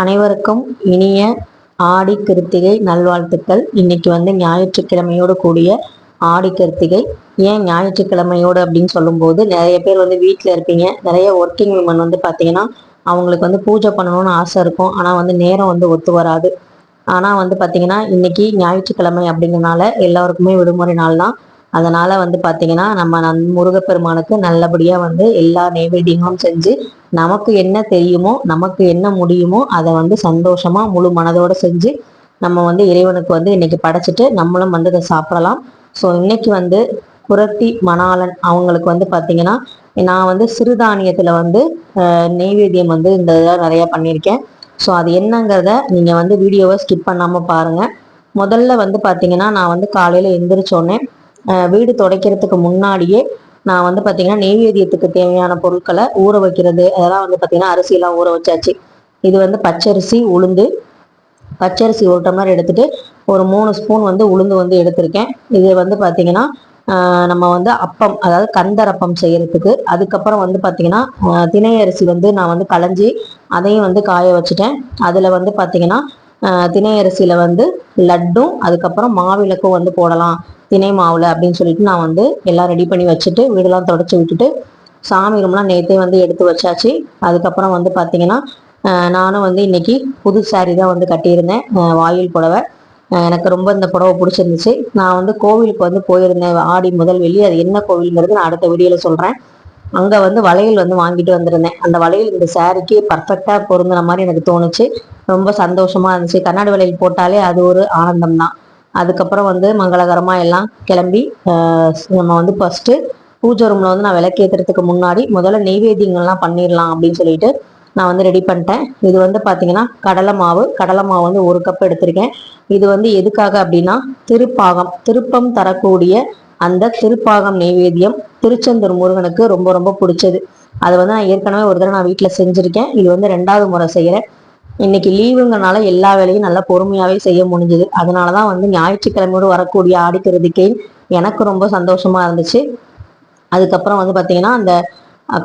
அனைவருக்கும் இனிய ஆடி கிருத்திகை நல்வாழ்த்துக்கள். இன்னைக்கு வந்து ஞாயிற்றுக்கிழமையோடு கூடிய ஆடி கிருத்திகை. ஏன் ஞாயிற்றுக்கிழமையோடு அப்படின்னு சொல்லும்போது நிறைய பேர் வந்து வீட்டில் இருப்பீங்க. நிறைய ஒர்க்கிங் விமன் வந்து பார்த்தீங்கன்னா அவங்களுக்கு வந்து பூஜை பண்ணணும்னு ஆசை இருக்கும். ஆனால் வந்து நேரம் வந்து ஒத்து வராது. ஆனால் வந்து பார்த்தீங்கன்னா இன்னைக்கு ஞாயிற்றுக்கிழமை அப்படிங்கிறனால எல்லாருக்குமே விடுமுறை நாள் தான் அதனால வந்து பார்த்தீங்கன்னா நம்ம நம் முருகப்பெருமானுக்கு நல்லபடியாக வந்து எல்லா நைவேத்தியங்களும் செஞ்சு நமக்கு என்ன தெரியுமோ நமக்கு என்ன முடியுமோ அதை வந்து சந்தோஷமா முழு மனதோட செஞ்சு நம்ம வந்து இறைவனுக்கு வந்து இன்னைக்கு படைச்சிட்டு நம்மளும் வந்து அதை சாப்பிடலாம். ஸோ இன்னைக்கு வந்து குரத்தி மணாளன் அவங்களுக்கு வந்து பார்த்தீங்கன்னா நான் வந்து சிறுதானியத்தில் வந்து நெய்வேத்தியம் வந்து இந்த இதை நிறையா பண்ணியிருக்கேன். ஸோ அது என்னங்கிறத நீங்கள் வந்து வீடியோவை ஸ்கிப் பண்ணாமல் பாருங்கள் முதல்ல வந்து பார்த்தீங்கன்னா நான் வந்து காலையில் எந்திரிச்சோன்னே வீடு துடைக்கிறதுக்கு முன்னாடியே நான் வந்து பார்த்தீங்கன்னா நெய்வேதியத்துக்கு தேவையான பொருட்களை ஊற வைக்கிறது. அதெல்லாம் வந்து பார்த்தீங்கன்னா அரிசிலாம் ஊற வச்சாச்சு. இது வந்து பச்சரிசி உளுந்து. பச்சரிசி ஒரு டம்ளர் எடுத்துட்டு ஒரு மூணு ஸ்பூன் வந்து உளுந்து வந்து எடுத்திருக்கேன். இது வந்து பார்த்தீங்கன்னா நம்ம வந்து அப்பம் அதாவது கந்தரப்பம் செய்யறதுக்கு. அதுக்கப்புறம் வந்து பார்த்தீங்கன்னா தினையரிசி அரிசி வந்து நான் வந்து களைஞ்சி அதையும் வந்து காய வச்சுட்டேன். அதில் வந்து பார்த்தீங்கன்னா தினை அரிசியில வந்து லட்டும் அதுக்கப்புறம் மாவிளக்கும் வந்து போடலாம். திணை மாவுல அப்படின்னு சொல்லிட்டு நான் வந்து எல்லாம் ரெடி பண்ணி வச்சுட்டு வீடெல்லாம் தொடச்சி விட்டுட்டு சாமி ரூம்லாம் நேற்றே வந்து எடுத்து வச்சாச்சு. அதுக்கப்புறம் வந்து பார்த்தீங்கன்னா நானும் வந்து இன்னைக்கு புது saree தான் வந்து கட்டியிருந்தேன். வாயில் புடவை. எனக்கு ரொம்ப இந்த புடவை பிடிச்சிருந்துச்சு. நான் வந்து கோவிலுக்கு வந்து போயிருந்தேன். ஆடி முதல் வெளியே அது என்ன கோவிலுங்கிறது நான் அடுத்த வீடியோவில் சொல்கிறேன் அங்கே வந்து வளையல் வந்து வாங்கிட்டு வந்திருந்தேன். அந்த வளையல் இந்த சாரிக்கு பர்ஃபெக்டாக பொருந்துன மாதிரி எனக்கு தோணுச்சு. ரொம்ப சந்தோஷமாக இருந்துச்சு. கண்ணாடி வளையல் போட்டாலே அது ஒரு ஆனந்தம் தான் அதுக்கப்புறம் வந்து மங்களகரமாக எல்லாம் கிளம்பி நம்ம வந்து ஃபஸ்ட்டு பூஜை ரூமில் வந்து நான் விளக்கேத்துறதுக்கு முன்னாடி முதல்ல நெய்வேத்தியங்கள்லாம் பண்ணிடலாம் அப்படின்னு சொல்லிட்டு நான் வந்து ரெடி பண்ணிட்டேன். இது வந்து பார்த்தீங்கன்னா கடலை மாவு கடலை மாவு வந்து ஒரு கப் எடுத்திருக்கேன். இது வந்து எதுக்காக அப்படின்னா திருப்பாகம் திருப்பம் தரக்கூடிய அந்த திருப்பாகம் நெய்வேத்தியம் திருச்செந்தூர் முருகனுக்கு ரொம்ப ரொம்ப பிடிச்சது. அது வந்து நான் ஏற்கனவே ஒரு தடவை நான் வீட்டில் செஞ்சுருக்கேன். இது வந்து ரெண்டாவது முறை செய்கிறேன் இன்னைக்கு லீவுங்கனால எல்லா வேலையும் நல்லா பொறுமையாவே செய்ய முடிஞ்சது. அதனாலதான் வந்து ஞாயிற்றுக்கிழமையோடு வரக்கூடிய ஆடிக்கிறதுக்கே எனக்கு ரொம்ப சந்தோஷமா இருந்துச்சு. அதுக்கப்புறம் வந்து பார்த்தீங்கன்னா அந்த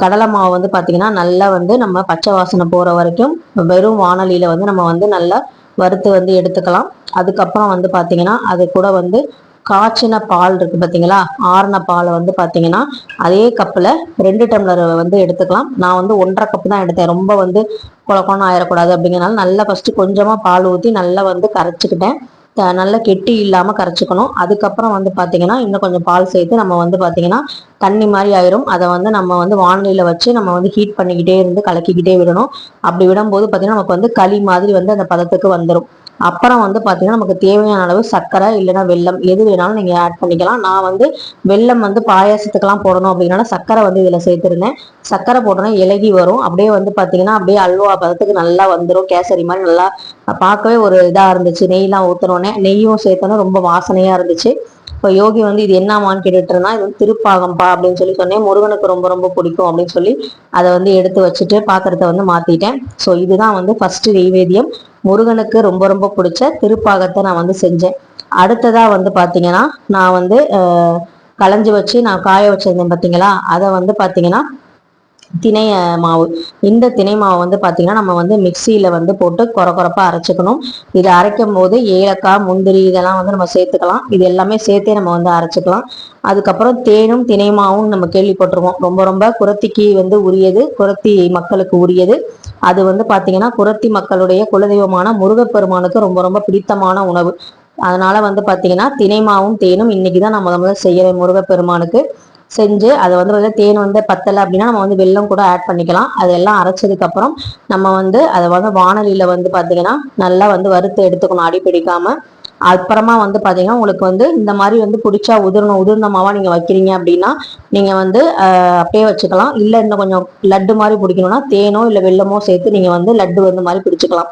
கடலை மாவு வந்து பார்த்தீங்கன்னா நல்லா வந்து நம்ம பச்சை வாசனை போகிற வரைக்கும் வெறும் வானலியில் வந்து நம்ம வந்து நல்லா வறுத்து வந்து எடுத்துக்கலாம். அதுக்கப்புறம் வந்து பார்த்தீங்கன்னா அது கூட வந்து காய்ச்சின பால் இருக்கு பார்த்தீங்களா ஆறின பாலை வந்து பார்த்தீங்கன்னா அதே கப்பில் ரெண்டு டம்ளர் வந்து எடுத்துக்கலாம். நான் வந்து ஒன்றரை கப் தான் எடுத்தேன். ரொம்ப வந்து குழக்கணும் ஆயிடக்கூடாது அப்படிங்கிறனால நல்லா ஃபஸ்ட்டு கொஞ்சமாக பால் ஊற்றி நல்லா வந்து கரைச்சிக்கிட்டேன். த- நல்லா கெட்டி இல்லாமல் கரைச்சிக்கணும். அதுக்கப்புறம் வந்து பார்த்தீங்கன்னா இன்னும் கொஞ்சம் பால் சேர்த்து நம்ம வந்து பார்த்தீங்கன்னா தண்ணி மாதிரி ஆயிரும். அதை வந்து நம்ம வந்து வானிலையில் வச்சு நம்ம வந்து ஹீட் பண்ணிக்கிட்டே இருந்து கலக்கிக்கிட்டே விடணும். அப்படி விடும்போது பார்த்தீங்கன்னா நமக்கு வந்து களி மாதிரி வந்து அந்த பதத்துக்கு வந்துடும் அப்புறம் வந்து பார்த்தீங்கன்னா நமக்கு தேவையான அளவு சர்க்கரை இல்லைன்னா வெல்லம் எது வேணாலும் நீங்கள் ஆட் பண்ணிக்கலாம். நான் வந்து வெல்லம் வந்து பாயாசத்துக்கெல்லாம் போடணும் அப்படின்னால சர்க்கரை வந்து இதில் சேர்த்துருந்தேன். சர்க்கரை போட்டோன்னா இலகி வரும். அப்படியே வந்து பார்த்தீங்கன்னா அப்படியே அல்வா பதத்துக்கு நல்லா வந்துடும் கேசரி மாதிரி நல்லா பார்க்கவே ஒரு இதாக இருந்துச்சு. நெய்லாம் ஊற்றுனோடனே நெய்யும் சேர்த்தோன்னே ரொம்ப வாசனையாக இருந்துச்சு. இப்போ யோகி வந்து இது என்னமான்னு கேட்டுட்டு இருந்தா இது வந்து திருப்பாகம்பா அப்படின்னு சொல்லி சொன்னேன். முருகனுக்கு ரொம்ப ரொம்ப பிடிக்கும் அப்படின்னு சொல்லி அதை வந்து எடுத்து வச்சுட்டு பாத்திரத்தை வந்து மாத்திட்டேன். ஸோ இதுதான் வந்து ஃபர்ஸ்ட் நெய்வேத்தியம் முருகனுக்கு ரொம்ப ரொம்ப பிடிச்ச திருப்பாகத்தை நான் வந்து செஞ்சேன். அடுத்ததா வந்து பாத்தீங்கன்னா நான் வந்து அஹ், களைஞ்சு வச்சு நான் காய வச்சிருந்தேன் பாத்தீங்களா? அதை வந்து பாத்தீங்கன்னா திணை மாவு. இந்த திணை மாவு வந்து பாத்தீங்கன்னா நம்ம வந்து மிக்சியில் வந்து போட்டு கொர கொரப்பா அரைச்சிக்கணும். இதை அரைக்கும் போது ஏலக்காய் முந்திரி இதெல்லாம் வந்து நம்ம சேர்த்துக்கலாம். இது எல்லாமே சேர்த்தே நம்ம வந்து அரைச்சிக்கலாம். அதுக்கப்புறம் தேனும் திணை மாவும் நம்ம கேள்விப்பட்டிருக்கோம். ரொம்ப ரொம்ப குரத்திக்கு வந்து உரியது குரத்தி மக்களுக்கு உரியது. அது வந்து பாத்தீங்கன்னா குரத்தி மக்களுடைய குலதெய்வமான முருகப்பெருமானுக்கு ரொம்ப ரொம்ப பிடித்தமான உணவு. அதனால வந்து பாத்தீங்கன்னா தினை மாவும் தேனும் இன்னைக்கு தான் நம்ம முதல்ல செய்யறேன் முருகப்பெருமானுக்கு. செஞ்சு அதை வந்து வந்து தேன் வந்து பத்தலை அப்படின்னா நம்ம வந்து வெல்லம் கூட ஆட் பண்ணிக்கலாம். அதெல்லாம் அரைச்சதுக்கப்புறம் நம்ம வந்து அதை வந்து வானொலியில் வந்து பார்த்தீங்கன்னா நல்லா வந்து வறுத்து எடுத்துக்கணும் அடி பிடிக்காம. அப்புறமா வந்து பார்த்தீங்கன்னா உங்களுக்கு வந்து இந்த மாதிரி வந்து பிடிச்சா உதிரணும் உதிர்ந்த மாவா நீங்கள் வைக்கிறீங்க அப்படின்னா நீங்கள் வந்து அப்படியே வச்சுக்கலாம். இல்லை இன்னும் கொஞ்சம் லட்டு மாதிரி பிடிக்கணும்னா தேனோ இல்லை வெல்லமோ சேர்த்து நீங்கள் வந்து லட்டு வந்து மாதிரி பிடிச்சிக்கலாம்.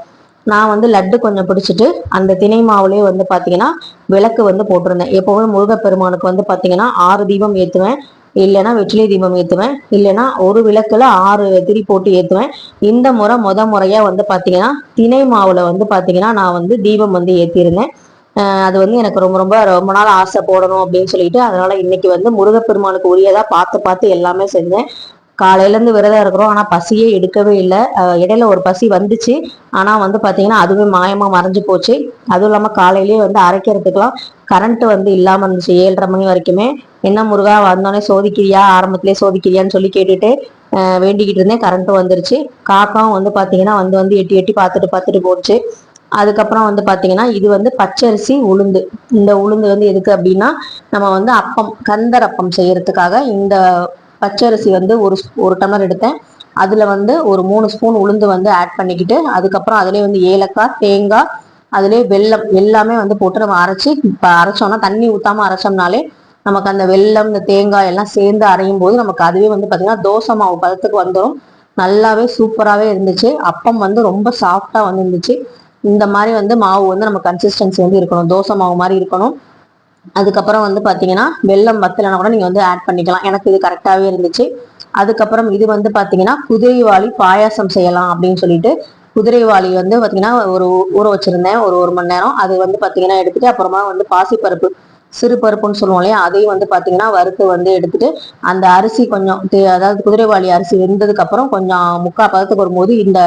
நான் வந்து லட்டு கொஞ்சம் பிடிச்சிட்டு அந்த திணை மாவுலேயே வந்து பார்த்தீங்கன்னா விளக்கு வந்து போட்டிருந்தேன். எப்போவும் முருகப்பெருமானுக்கு வந்து பார்த்தீங்கன்னா ஆறு தீபம் ஏற்றுவேன் இல்லைன்னா வெற்றிலை தீபம் ஏற்றுவேன் இல்லைன்னா ஒரு விளக்குல ஆறு திரி போட்டு ஏற்றுவேன் இந்த முறை முத முறையாக வந்து பார்த்தீங்கன்னா திணை மாவில் வந்து பார்த்தீங்கன்னா நான் வந்து தீபம் வந்து ஏற்றிருந்தேன் அது வந்து எனக்கு ரொம்ப ரொம்ப ரொம்ப நாள் ஆசை போடணும் அப்படின்னு சொல்லிட்டு அதனால இன்னைக்கு வந்து முருகப்பெருமானுக்கு உரியதா பார்த்து பார்த்து எல்லாமே செஞ்சேன். காலையிலேருந்து விரதம் இருக்கிறோம். ஆனால் பசியே எடுக்கவே இல்லை. இடையில ஒரு பசி வந்துச்சு. ஆனால் வந்து பார்த்தீங்கன்னா அதுவே மாயமாக மறைஞ்சு போச்சு. அதுவும் இல்லாமல் காலையிலேயே வந்து அரைக்கிறதுக்கெல்லாம் கரண்ட் வந்து இல்லாமல் இருந்துச்சு. ஏழரை மணி வரைக்குமே. என்ன முருகா வந்தோடனே சோதிக்கிறியா? ஆரம்பத்திலே சோதிக்கிறியான்னு சொல்லி கேட்டுட்டு வேண்டிக்கிட்டு இருந்தேன். கரண்ட்டும் வந்துருச்சு. காக்காவும் வந்து பார்த்தீங்கன்னா வந்து வந்து எட்டி எட்டி பார்த்துட்டு பார்த்துட்டு போச்சு. அதுக்கப்புறம் வந்து பார்த்தீங்கன்னா இது வந்து பச்சரிசி உளுந்து. இந்த உளுந்து வந்து எதுக்கு அப்படின்னா நம்ம வந்து அப்பம் கந்தர் அப்பம் செய்யறதுக்காக இந்த பச்சரிசி வந்து ஒரு ஒரு டம்ளர் எடுத்தேன். அதில் வந்து ஒரு மூணு ஸ்பூன் உளுந்து வந்து ஆட் பண்ணிக்கிட்டு அதுக்கப்புறம் அதுலேயே வந்து ஏலக்காய் தேங்காய் அதிலே வெல்லம் எல்லாமே வந்து போட்டு நம்ம அரைச்சி இப்போ அரைச்சோம்னா தண்ணி ஊற்றாமல் அரைச்சோம்னாலே நமக்கு அந்த வெல்லம் இந்த தேங்காய் எல்லாம் சேர்ந்து அரையும் போது நமக்கு அதுவே வந்து பார்த்தீங்கன்னா தோசை மாவு பதத்துக்கு வந்துடும் நல்லாவே சூப்பராகவே இருந்துச்சு. அப்பம் வந்து ரொம்ப சாஃப்டாக வந்து இருந்துச்சு இந்த மாதிரி வந்து மாவு வந்து நம்ம கன்சிஸ்டன்சி வந்து இருக்கணும். தோசை மாவு மாதிரி இருக்கணும். அதுக்கப்புறம் வந்து பார்த்தீங்கன்னா வெள்ளம் வத்தலைனா கூட நீங்கள் வந்து ஆட் பண்ணிக்கலாம். எனக்கு இது கரெக்டாகவே இருந்துச்சு. அதுக்கப்புறம் இது வந்து பார்த்தீங்கன்னா குதிரைவாளி பாயாசம் செய்யலாம் அப்படின்னு சொல்லிட்டு குதிரைவாளி வந்து பார்த்தீங்கன்னா ஒரு ஊற வச்சிருந்தேன். ஒரு ஒரு மணி நேரம். அது வந்து பார்த்தீங்கன்னா எடுத்துட்டு அப்புறமா வந்து பாசிப்பருப்பு சிறு பருப்புன்னு சொல்லுவோம் இல்லையா? அதையும் வந்து பார்த்தீங்கன்னா வறுத்து வந்து எடுத்துட்டு அந்த அரிசி கொஞ்சம் அதாவது குதிரைவாளி அரிசி வெந்ததுக்கு அப்புறம் கொஞ்சம் முக்கால் பதத்துக்கு வரும்போது இந்த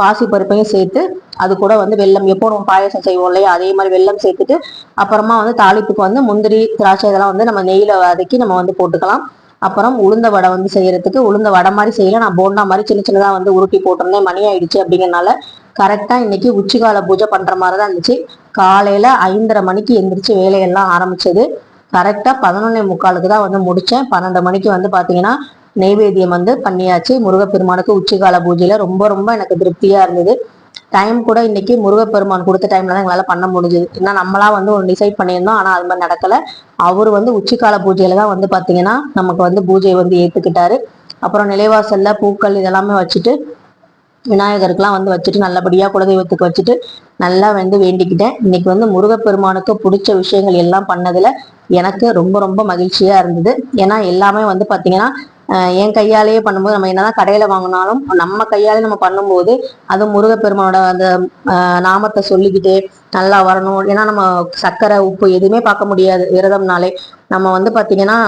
பாசி பருப்பையும் சேர்த்து அது கூட வந்து வெள்ளம் எப்போ நம்ம பாயசம் செய்வோம் இல்லையா? அதே மாதிரி வெள்ளம் சேர்த்துட்டு அப்புறமா வந்து தாளிப்புக்கு வந்து முந்திரி திராட்சை இதெல்லாம் வந்து நம்ம நெய்யில் வதக்கி நம்ம வந்து போட்டுக்கலாம். அப்புறம் உளுந்த வடை வந்து செய்யறதுக்கு உளுந்த வடை மாதிரி செய்யல நான் போண்டா மாதிரி சின்ன சின்னதாக வந்து உருட்டி போட்டிருந்தேன். மணி ஆயிடுச்சு அப்படிங்கிறனால கரெக்டாக இன்னைக்கு உச்சிகால பூஜை பண்ணுற மாதிரி தான் இருந்துச்சு. காலையில் ஐந்தரை மணிக்கு எந்திரிச்சு வேலையெல்லாம் ஆரம்பிச்சது. கரெக்டாக பதினொன்னே முக்காலுக்கு தான் வந்து முடித்தேன் பன்னெண்டு மணிக்கு வந்து பார்த்தீங்கன்னா நெய்வேத்தியம் வந்து பண்ணியாச்சு. முருகப்பெருமானுக்கு உச்சிகால பூஜையில் ரொம்ப ரொம்ப எனக்கு திருப்தியாக இருந்தது. டைம் கூட இன்னைக்கு முருகப்பெருமான் கொடுத்த டைம்ல தான் எங்களால் பண்ண முடிஞ்சது. ஏன்னா நம்மளா வந்து ஒரு டிசைட் பண்ணியிருந்தோம். ஆனால் அது மாதிரி நடக்கலை. அவர் வந்து உச்சிக்கால பூஜையில தான் வந்து பார்த்தீங்கன்னா நமக்கு வந்து பூஜையை வந்து ஏற்றுக்கிட்டாரு அப்புறம் நிலைவாசல்ல பூக்கள் இதெல்லாமே வச்சுட்டு விநாயகருக்குலாம் வந்து வச்சுட்டு நல்லபடியாக குலதெய்வத்துக்கு வச்சுட்டு நல்லா வந்து வேண்டிக்கிட்டேன். இன்னைக்கு வந்து முருகப்பெருமானுக்கு பிடிச்ச விஷயங்கள் எல்லாம் பண்ணதுல எனக்கு ரொம்ப ரொம்ப மகிழ்ச்சியா இருந்தது. ஏன்னா எல்லாமே வந்து பார்த்தீங்கன்னா என் கையாலேயே பண்ணும்போது நம்ம என்னதான் கடையில் வாங்கினாலும் நம்ம கையாலே நம்ம பண்ணும்போது அது முருகப்பெருமானோட அந்த நாமத்தை சொல்லிக்கிட்டு நல்லா வரணும். ஏன்னா நம்ம சர்க்கரை உப்பு எதுவுமே பார்க்க முடியாது விரதம்னாலே. நம்ம வந்து பார்த்தீங்கன்னா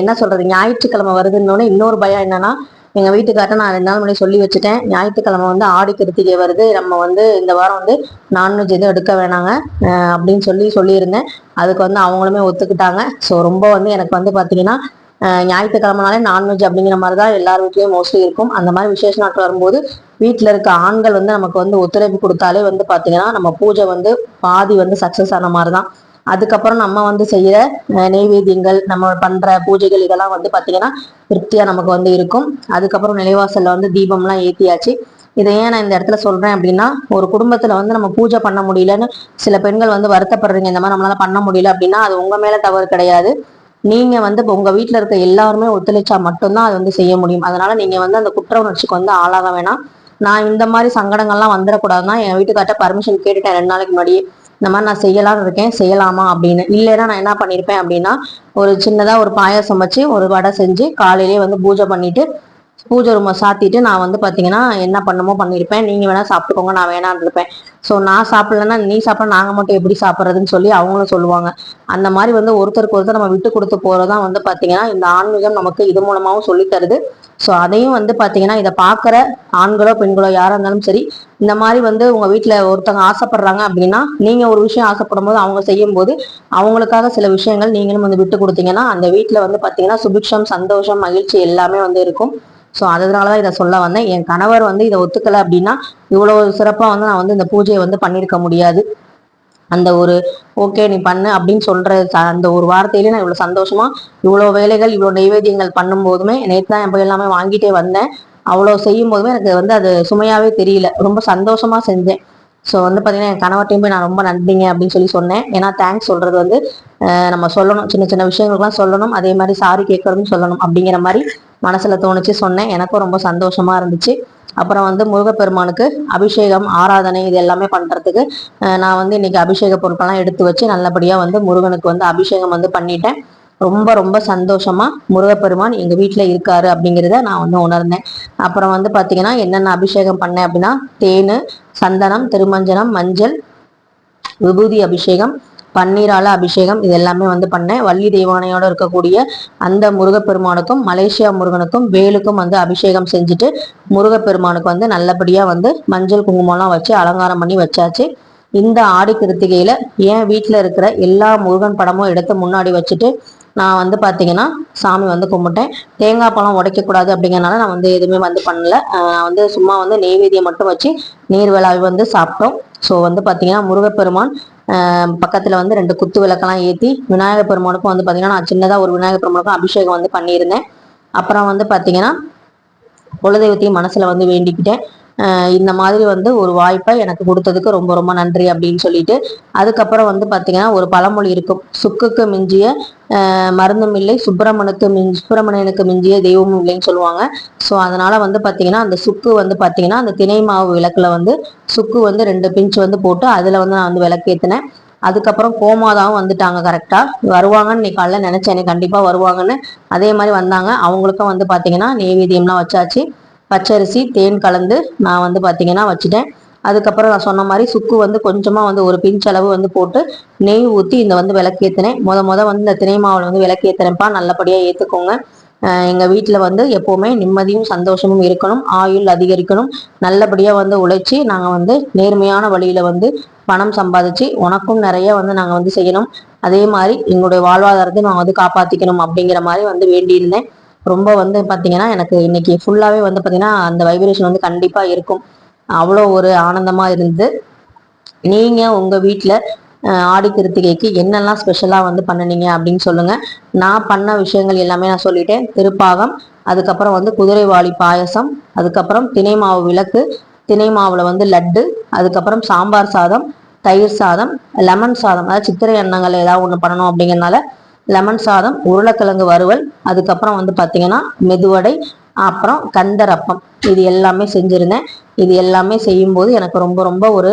என்ன சொல்றது? ஞாயிற்றுக்கிழமை வருதுன்னொன்னே இன்னொரு பயம் என்னன்னா எங்கள் வீட்டுக்கார்ட்ட நான் ரெண்டு நாள் முன்னாடி சொல்லி வச்சுட்டேன். ஞாயிற்றுக்கிழமை வந்து ஆடி கிருத்திகை வருது. நம்ம வந்து இந்த வாரம் வந்து நான்வெஜ் எதுவும் எடுக்க வேணாங்க. அப்படின்னு சொல்லி சொல்லியிருந்தேன். அதுக்கு வந்து அவங்களுமே ஒத்துக்கிட்டாங்க. ஸோ ரொம்ப வந்து எனக்கு வந்து பார்த்தீங்கன்னா ஞாயிற்றுக்கிழமைனாலே நான்வெஜ் அப்படிங்கிற மாதிரி தான் எல்லார் வீட்லேயும் மோஸ்ட்லி இருக்கும். அந்த மாதிரி விசேஷ நாட்கள் வரும்போது வீட்டில் இருக்க ஆண்கள் வந்து நமக்கு வந்து ஒத்துழைப்பு கொடுத்தாலே வந்து பார்த்தீங்கன்னா நம்ம பூஜை வந்து பாதி வந்து சக்ஸஸ் ஆன மாதிரி தான். அதுக்கப்புறம் நம்ம வந்து செய்யற நெய்வேத்தியங்கள் நம்ம பண்ற பூஜைகள் இதெல்லாம் வந்து பாத்தீங்கன்னா திருப்தியா நமக்கு வந்து இருக்கும். அதுக்கப்புறம் நிலைவாசல்ல வந்து தீபம்லாம் ஏத்தியாச்சு. இதை ஏன் நான் இந்த இடத்துல சொல்றேன் அப்படின்னா ஒரு குடும்பத்துல வந்து நம்ம பூஜை பண்ண முடியலன்னு சில பெண்கள் வந்து வருத்தப்படுறீங்க. இந்த மாதிரி நம்மளால பண்ண முடியல அப்படின்னா அது உங்க மேல தவறு கிடையாது. நீங்க வந்து உங்க வீட்டுல இருக்க எல்லாருமே ஒத்துழைச்சா மட்டும்தான் அது வந்து செய்ய முடியும். அதனால நீங்க வந்து அந்த குற்ற உணர்ச்சிக்கு வந்து ஆளாக வேணாம். நான் இந்த மாதிரி சங்கடங்கள்லாம் வந்துடக்கூடாதுன்னா என் வீட்டுக்கார்ட்ட பர்மிஷன் கேட்டுட்டேன் ரெண்டு நாளைக்கு முன்னாடியே. இந்த மாதிரி நான் செய்யலாம்னு இருக்கேன் செய்யலாமா அப்படின்னு. இல்லைன்னா நான் என்ன பண்ணியிருப்பேன் அப்படின்னா ஒரு சின்னதாக ஒரு பாயாசம் வச்சு ஒரு வடை செஞ்சு காலையிலேயே வந்து பூஜை பண்ணிட்டு பூஜை ரூமை சாத்திட்டு நான் வந்து பார்த்தீங்கன்னா என்ன பண்ணுமோ பண்ணியிருப்பேன் நீங்கள் வேணால் சாப்பிட்டுக்கோங்க நான் வேணான்னு இருப்பேன். ஸோ நான் சாப்பிட்லன்னா நீ சாப்பிட நாங்கள் மட்டும் எப்படி சாப்பிட்றதுன்னு சொல்லி அவங்களும் சொல்லுவாங்க. அந்த மாதிரி வந்து ஒருத்தருக்கு ஒருத்தர் நம்ம விட்டு கொடுத்து போகிறதான் வந்து பார்த்தீங்கன்னா இந்த ஆன்மீகம் நமக்கு இது மூலமாகவும் சொல்லித்தருது ஸோ அதையும் வந்து பார்த்தீங்கன்னா இதை பார்க்குற ஆண்களோ பெண்களோ யாராக இருந்தாலும் சரி இந்த மாதிரி வந்து உங்கள் வீட்டில் ஒருத்தவங்க ஆசைப்படுறாங்க அப்படின்னா நீங்கள் ஒரு விஷயம் ஆசைப்படும் போது அவங்க செய்யும் போது அவங்களுக்காக சில விஷயங்கள் நீங்களும் வந்து விட்டு கொடுத்தீங்கன்னா அந்த வீட்டில் வந்து பார்த்தீங்கன்னா சுபிக்ஷம் சந்தோஷம் மகிழ்ச்சி எல்லாமே வந்து இருக்கும். ஸோ அதனால தான் இதை சொல்ல வந்தேன். என் கணவர் வந்து இதை ஒத்துக்கலை அப்படின்னா இவ்வளோ சிறப்பாக வந்து நான் வந்து இந்த பூஜையை வந்து பண்ணியிருக்க முடியாது. அந்த ஒரு ஓகே நீ பண்ணு அப்படின்னு சொல்ற அந்த ஒரு வார்த்தையிலே நான் இவ்வளோ சந்தோஷமா இவ்வளோ வேலைகள் இவ்வளோ நைவேத்தியங்கள் பண்ணும் போதுமே நேற்று தான் போய் எல்லாமே வாங்கிட்டே வந்தேன். அவ்வளோ செய்யும் போதுமே எனக்கு வந்து அது சுமையாவே தெரியல. ரொம்ப சந்தோஷமா செஞ்சேன். ஸோ வந்து பார்த்தீங்கன்னா என் கணவர்ட்டையும் போய் நான் ரொம்ப நன்றிங்க அப்படின்னு சொல்லி சொன்னேன். ஏன்னா தேங்க்ஸ் சொல்கிறது வந்து நம்ம சொல்லணும். சின்ன சின்ன விஷயங்களுக்குலாம் சொல்லணும். அதே மாதிரி சாரி கேட்கறதும் சொல்லணும் அப்படிங்கிற மாதிரி மனசில் தோணுச்சு சொன்னேன். எனக்கும் ரொம்ப சந்தோஷமாக இருந்துச்சு. அப்புறம் வந்து முருகப்பெருமானுக்கு அபிஷேகம் ஆராதனை இது எல்லாமே பண்ணுறதுக்கு நான் வந்து இன்னைக்கு அபிஷேக பொருட்கள்லாம் எடுத்து வச்சு நல்லபடியாக வந்து முருகனுக்கு வந்து அபிஷேகம் வந்து பண்ணிட்டேன். ரொம்ப ரொம்ப சந்தோஷமா முருகப்பெருமான் எங்க வீட்டுல இருக்காரு அப்படிங்கிறத நான் வந்து உணர்ந்தேன். அப்புறம் வந்து பாத்தீங்கன்னா என்னென்ன அபிஷேகம் பண்ணேன் அப்படின்னா தேனு சந்தனம் திருமஞ்சனம் மஞ்சள் விபூதி அபிஷேகம் பன்னீரால அபிஷேகம் இது எல்லாமே வந்து பண்ணேன். வள்ளி தெய்வானையோட இருக்கக்கூடிய அந்த முருகப்பெருமானுக்கும் மலேசியா முருகனுக்கும் வேலுக்கும் வந்து அபிஷேகம் செஞ்சுட்டு முருகப்பெருமானுக்கு வந்து நல்லபடியா வந்து மஞ்சள் குங்குமம்லாம் வச்சு அலங்காரம் பண்ணி வச்சாச்சு. இந்த ஆடி கிருத்திகையில என் வீட்டில் இருக்கிற எல்லா முருகன் படமும் எடுத்து முன்னாடி வச்சுட்டு நான் வந்து பார்த்தீங்கன்னா சாமி வந்து கும்பிட்டேன். தேங்காய் பழம் உடைக்கக்கூடாது அப்படிங்கிறனால நான் வந்து எதுவுமே வந்து பண்ணல. நான் வந்து சும்மா வந்து நெய்வேதியம் மட்டும் வச்சு நீர் விழாவை வந்து சாப்பிட்டோம். ஸோ வந்து பார்த்தீங்கன்னா முருகப்பெருமான் பக்கத்தில் வந்து ரெண்டு குத்து விளக்கெல்லாம் ஏற்றி விநாயகர் பெருமானுக்கும் வந்து பார்த்தீங்கன்னா நான் சின்னதாக ஒரு விநாயகர் பெருமானுக்கும் அபிஷேகம் வந்து பண்ணியிருந்தேன். அப்புறம் வந்து பார்த்தீங்கன்னா குலதெய்வத்தையும் மனசில் வந்து வேண்டிக்கிட்டேன். இந்த மாதிரி வந்து ஒரு வாய்ப்பை எனக்கு கொடுத்ததுக்கு ரொம்ப ரொம்ப நன்றி அப்படின்னு சொல்லிட்டு அதுக்கப்புறம் வந்து பார்த்தீங்கன்னா ஒரு பழமொழி இருக்கும். சுக்குக்கு மிஞ்சிய மருந்தும் இல்லை சுப்பிரமணுக்கு மின் சுப்பிரமணியனுக்கு மிஞ்சிய தெய்வமும் இல்லைன்னு சொல்லுவாங்க. ஸோ அதனால வந்து பார்த்தீங்கன்னா அந்த சுக்கு வந்து பார்த்தீங்கன்னா அந்த திணை மாவு விளக்கில் வந்து சுக்கு வந்து ரெண்டு பிஞ்சு வந்து போட்டு அதில் வந்து நான் வந்து விளக்கேற்றினேன் அதுக்கப்புறம் கோமாதாவும் வந்துட்டாங்க கரெக்டாக வருவாங்கன்னு நீ காலைல நினச்சேன் கண்டிப்பாக வருவாங்கன்னு. அதே மாதிரி வந்தாங்க. அவங்களுக்கும் வந்து பார்த்தீங்கன்னா நெய்வேதியம்லாம் வச்சாச்சு. பச்சரிசி தேன் கலந்து நான் வந்து பார்த்தீங்கன்னா வச்சுட்டேன். அதுக்கப்புறம் நான் சொன்ன மாதிரி சுக்கு வந்து கொஞ்சமாக வந்து ஒரு பிஞ்ச் அளவு வந்து போட்டு நெய் ஊற்றி இந்த வந்து விளக்கேற்றினேன் முத முத வந்து இந்த திணை மாவில் வந்து விளக்கேற்றுறேன்ப்பா நல்லபடியாக ஏற்றுக்கோங்க எங்கள் வீட்டில் வந்து எப்போவுமே நிம்மதியும் சந்தோஷமும் இருக்கணும். ஆயுள் அதிகரிக்கணும். நல்லபடியாக வந்து உழைச்சி நாங்கள் வந்து நேர்மையான வழியில் வந்து பணம் சம்பாதிச்சு உனக்கும் நிறைய வந்து நாங்கள் வந்து செய்யணும். அதே மாதிரி எங்களுடைய வாழ்வாதாரத்தை நான் வந்து காப்பாற்றிக்கணும் அப்படிங்கிற மாதிரி வந்து வேண்டியிருந்தேன். ரொம்ப வந்து பார்த்தீங்கன்னா எனக்கு இன்னைக்கு ஃபுல்லாகவே வந்து பார்த்தீங்கன்னா அந்த வைப்ரேஷன் வந்து கண்டிப்பாக இருக்கும். அவ்வளோ ஒரு ஆனந்தமாக இருந்து நீங்கள் உங்கள் வீட்டில் ஆடி கிருத்திகைக்கு என்னெல்லாம் ஸ்பெஷலாக வந்து பண்ணினீங்க அப்படின்னு சொல்லுங்கள் நான் பண்ண விஷயங்கள் எல்லாமே நான் சொல்லிட்டேன். திருப்பாகம் அதுக்கப்புறம் வந்து குதிரைவாளி பாயசம் அதுக்கப்புறம் தினை மாவு விளக்கு தினை மாவில் வந்து லட்டு அதுக்கப்புறம் சாம்பார் சாதம் தயிர் சாதம் லெமன் சாதம் அதாவது சித்திரை எண்ணங்கள் ஏதாவது ஒன்று பண்ணணும் அப்படிங்கிறனால லெமன் சாதம் உருளைக்கிழங்கு வறுவல் அதுக்கப்புறம் வந்து பார்த்தீங்கன்னா மெதுவடை அப்புறம் கந்தரப்பம். இது எல்லாமே செஞ்சுருந்தேன். இது எல்லாமே செய்யும்போது எனக்கு ரொம்ப ரொம்ப ஒரு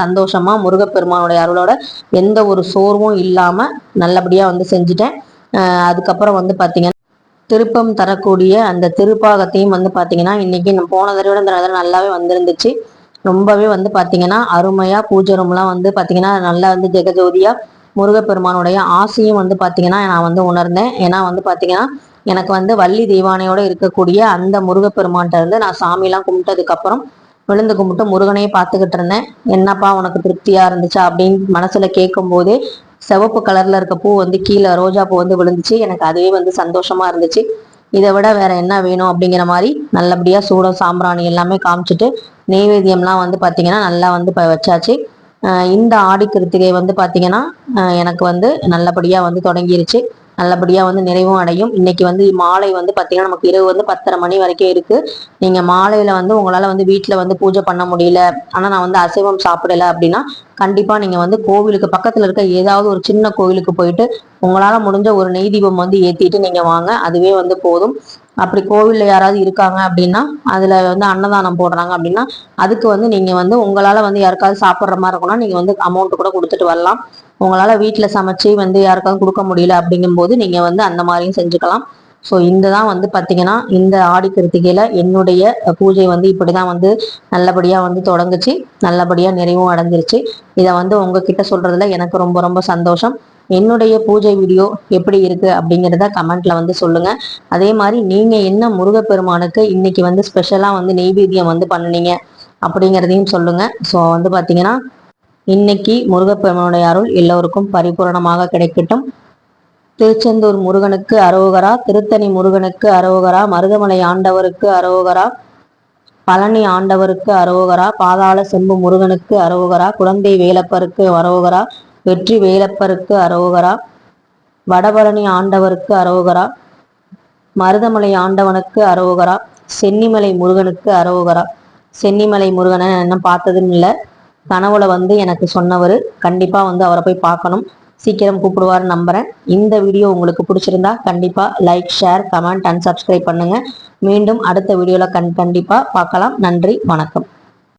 சந்தோஷமாக முருகப்பெருமானுடைய அருளோட எந்த ஒரு சோர்வும் இல்லாமல் நல்லபடியாக வந்து செஞ்சுட்டேன். அதுக்கப்புறம் வந்து பார்த்தீங்கன்னா திருப்பம் தரக்கூடிய அந்த திருப்பாகத்தையும் வந்து பார்த்தீங்கன்னா இன்னைக்கு நான் போன தடவை இந்த தடவை நல்லாவே வந்திருந்துச்சு. ரொம்பவே வந்து பார்த்தீங்கன்னா அருமையாக பூஜை ரூம்லாம் வந்து பார்த்தீங்கன்னா நல்லா வந்து ஜெகஜோதியாக முருகப்பெருமானுடைய ஆசையும் வந்து பார்த்தீங்கன்னா நான் வந்து உணர்ந்தேன். ஏன்னா வந்து பார்த்தீங்கன்னா எனக்கு வந்து வள்ளி தெய்வானையோட இருக்கக்கூடிய அந்த முருகப்பெருமான்கிட்ட இருந்து நான் சாமியெல்லாம் கும்பிட்டதுக்கு அப்புறம் விழுந்து கும்பிட்டு முருகனையே பார்த்துக்கிட்டு இருந்தேன். என்னப்பா உனக்கு திருப்தியா இருந்துச்சா அப்படின்னு மனசுல கேட்கும் போதே சிவப்பு கலர்ல இருக்க பூ வந்து கீழே ரோஜா பூ வந்து விழுந்துச்சு. எனக்கு அதுவே வந்து சந்தோஷமா இருந்துச்சு. இதை விட வேற என்ன வேணும் அப்படிங்கிற மாதிரி நல்லபடியா சூடம் சாம்பிராணி எல்லாமே காமிச்சிட்டு நெய்வேத்தியம்லாம் வந்து பார்த்தீங்கன்னா நல்லா வந்து வச்சாச்சு. இந்த ஆடி கிருத்திகை வந்து பார்த்தீங்கன்னா எனக்கு வந்து நல்லபடியாக வந்து தொடங்கிருச்சு. நல்லபடியாக வந்து நிறைவும் அடையும். இன்னைக்கு வந்து மாலை வந்து பார்த்தீங்கன்னா நமக்கு இரவு வந்து பத்தரை மணி வரைக்கும் இருக்கு. நீங்கள் மாலையில் வந்து உங்களால் வந்து வீட்டில் வந்து பூஜை பண்ண முடியல. ஆனால் நான் வந்து அசைவம் சாப்பிடல அப்படின்னா கண்டிப்பாக நீங்கள் வந்து கோவிலுக்கு பக்கத்தில் இருக்க ஏதாவது ஒரு சின்ன கோவிலுக்கு போயிட்டு உங்களால் முடிஞ்ச ஒரு நெய் தீபம் வந்து ஏற்றிட்டு நீங்கள் வாங்க. அதுவே வந்து போதும். அப்படி கோவில்ல யாராவது இருக்காங்க அப்படின்னா அதில் வந்து அன்னதானம் போடுறாங்க அப்படின்னா அதுக்கு வந்து நீங்கள் வந்து உங்களால் வந்து யாருக்காவது சாப்பிட்ற மாதிரி இருக்கும்னா நீங்கள் வந்து அமௌண்ட் கூட கொடுத்துட்டு வரலாம். உங்களால் வீட்டில் சமைச்சு வந்து யாருக்காவது கொடுக்க முடியல அப்படிங்கும்போது நீங்கள் வந்து அந்த மாதிரியும் செஞ்சுக்கலாம். ஸோ இந்த தான் வந்து பார்த்தீங்கன்னா இந்த ஆடி கிருத்திகையில் என்னுடைய பூஜை வந்து இப்படி தான் வந்து நல்லபடியாக வந்து தொடங்குச்சு. நல்லபடியாக நிறைவும் அடைஞ்சிருச்சு. இதை வந்து உங்ககிட்ட சொல்கிறதுல எனக்கு ரொம்ப ரொம்ப சந்தோஷம். என்னுடைய பூஜை வீடியோ எப்படி இருக்கு அப்படிங்கிறத கமெண்ட்ல வந்து சொல்லுங்க. அதே மாதிரி நீங்க என்ன முருகப்பெருமானுக்கு இன்னைக்கு வந்து ஸ்பெஷலா வந்து நெய்வேத்தியம் வந்து பண்ணுனீங்க அப்படிங்கிறதையும் சொல்லுங்க. ஸோ வந்து பாத்தீங்கன்னா இன்னைக்கு முருகப்பெருமானுடைய அருள் எல்லோருக்கும் பரிபூரணமாக கிடைக்கட்டும். திருச்செந்தூர் முருகனுக்கு அரோகரா திருத்தணி முருகனுக்கு அரோகரா மருதமலை ஆண்டவருக்கு அரோகரா பழனி ஆண்டவருக்கு அரோகரா பாதாள செம்பு முருகனுக்கு அரோகரா குழந்தை வேலப்பருக்கு அரோகரா வெற்றி வேலப்பருக்கு அரோகரா வடபழனி ஆண்டவருக்கு அரோகரா மருதமலை ஆண்டவனுக்கு அரோகரா சென்னிமலை முருகனுக்கு அரோகரா. சென்னிமலை முருகனை என்ன பார்த்ததும் இல்லை. கனவுல வந்து எனக்கு சொன்னவர். கண்டிப்பா வந்து அவரை போய் பார்க்கணும். சீக்கிரம் கூப்பிடுவார் நம்புறேன். இந்த வீடியோ உங்களுக்கு பிடிச்சிருந்தா கண்டிப்பா like share comment and subscribe பண்ணுங்க. மீண்டும் அடுத்த வீடியோல கண் கண்டிப்பா பார்க்கலாம். நன்றி வணக்கம்.